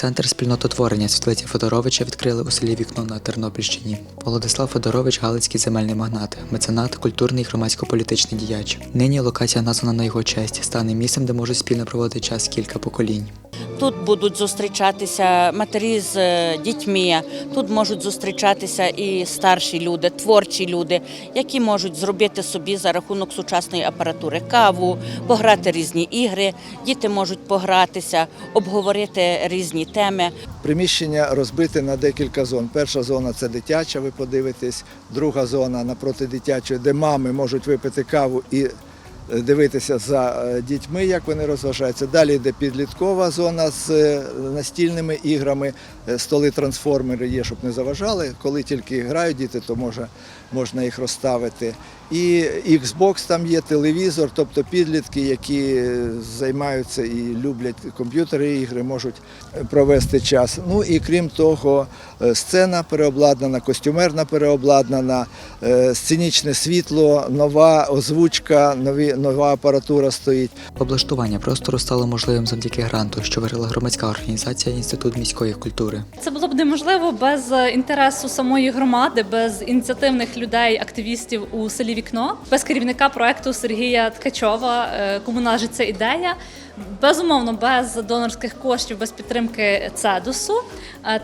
Центр спільнототворення Світлиці Федоровича відкрили у селі Вікно на Тернопільщині. Володислав Федорович Галицький земельний магнат, меценат, культурний і громадсько-політичний діяч. Нині локація названа на його честь, стане місцем, де можуть спільно проводити час кілька поколінь. Тут будуть зустрічатися матері з е, дітьми, тут можуть зустрічатися і старші люди, творчі люди, які можуть зробити собі за рахунок сучасної апаратури каву, пограти різні ігри. Діти можуть погратися, обговорити різні теми. Приміщення розбите на декілька зон. Перша зона це дитяча, ви подивитесь, друга зона напроти дитячої, де мами можуть випити каву і дивитися за е, дітьми, як вони розважаються. Далі йде підліткова зона з е, настільними іграми, е, столи трансформери є, щоб не заважали. Коли тільки грають діти, то можна їх розставити. І Xbox там є, телевізор, тобто підлітки, які займаються і люблять комп'ютери ігри, можуть е, провести час. Ну і крім того, е, сцена переобладнана, костюмерна переобладнана, е, сценічне світло, нова озвучка, нові, нова апаратура стоїть. Облаштування простору стало можливим завдяки гранту, що виграла громадська організація Інститут міської культури. Це було б неможливо без інтересу самої громади, без ініціативних людей, активістів у селі Вікно, без керівника проекту Сергія Ткачова, е, кому належить ця ідея. Безумовно, без донорських коштів, без підтримки Цедусу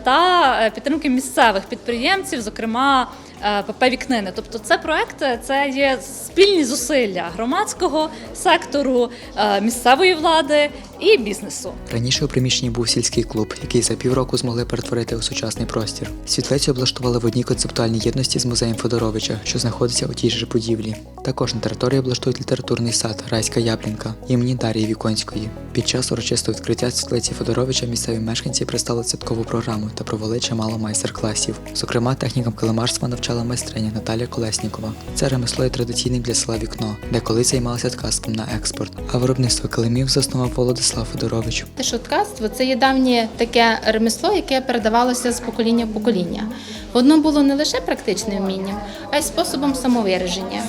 та е, підтримки місцевих підприємців, зокрема е, ПП Вікнини. Тобто, це проект е, це є спільні зусилля громадського сектору, е, місцевої влади і бізнесу. Раніше у приміщенні був сільський клуб, який за півроку змогли перетворити у сучасний простір. Світлицю облаштували в одній концептуальній єдності з музеєм Федоровича, що знаходиться у тій же будівлі. Також на території облаштують літературний сад Райська Яблінка імені Дарії Віконської. Під час урочистого відкриття світлиці Федоровича місцеві мешканці представили святкову програму та провели чимало майстер-класів. Зокрема, технікам килимарства навчала майстриня Наталія Колеснікова. Це ремесло є традиційним для села Вікно, де колись займалися ткацтвом на експорт. А виробництво килимів заснував Володислав Федорович. Те, що ткацтво це є давнє таке ремесло, яке передавалося з покоління в покоління. Воно було не лише практичним вмінням, а й способом самовираження.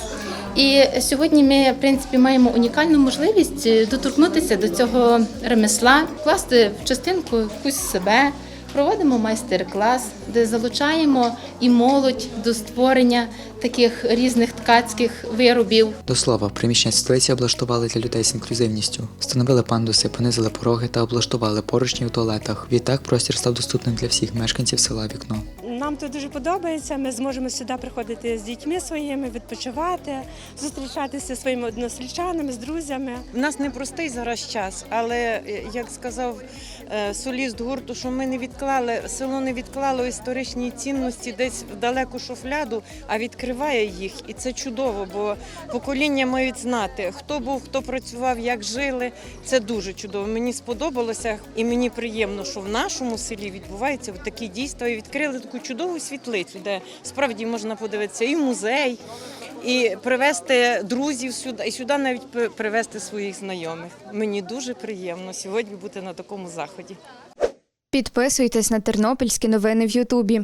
І сьогодні ми, в принципі, маємо унікальну можливість е, доторкнутися до цього ремесла, вкласти в частинку якусь себе. Проводимо майстер-клас, де залучаємо і молодь до створення таких різних ткацьких виробів. До слова, приміщення світлиці облаштували для людей з інклюзивністю, встановили пандуси, понизили пороги та облаштували поручні у туалетах. Відтак простір став доступним для всіх мешканців села Вікно. Нам тут дуже подобається. Ми зможемо сюди приходити з дітьми своїми, відпочивати, зустрічатися зі своїми односельчанами, з друзями. У нас непростий зараз час, але е, як сказав е, соліст гурту, що ми не відклали, село не відклало історичні цінності десь в далеку шуфляду, а відкриває їх. І це чудово, бо покоління мають знати, хто був, хто працював, як жили. Це дуже чудово. Мені сподобалося, і мені приємно, що в нашому селі відбуваються такі дійства. І відкрили таку чудову світлицю, де справді можна подивитися і музей і привезти друзів сюди, і сюди навіть привезти своїх знайомих. Мені дуже приємно сьогодні бути на такому заході. Підписуйтесь на тернопільські новини в Ютубі.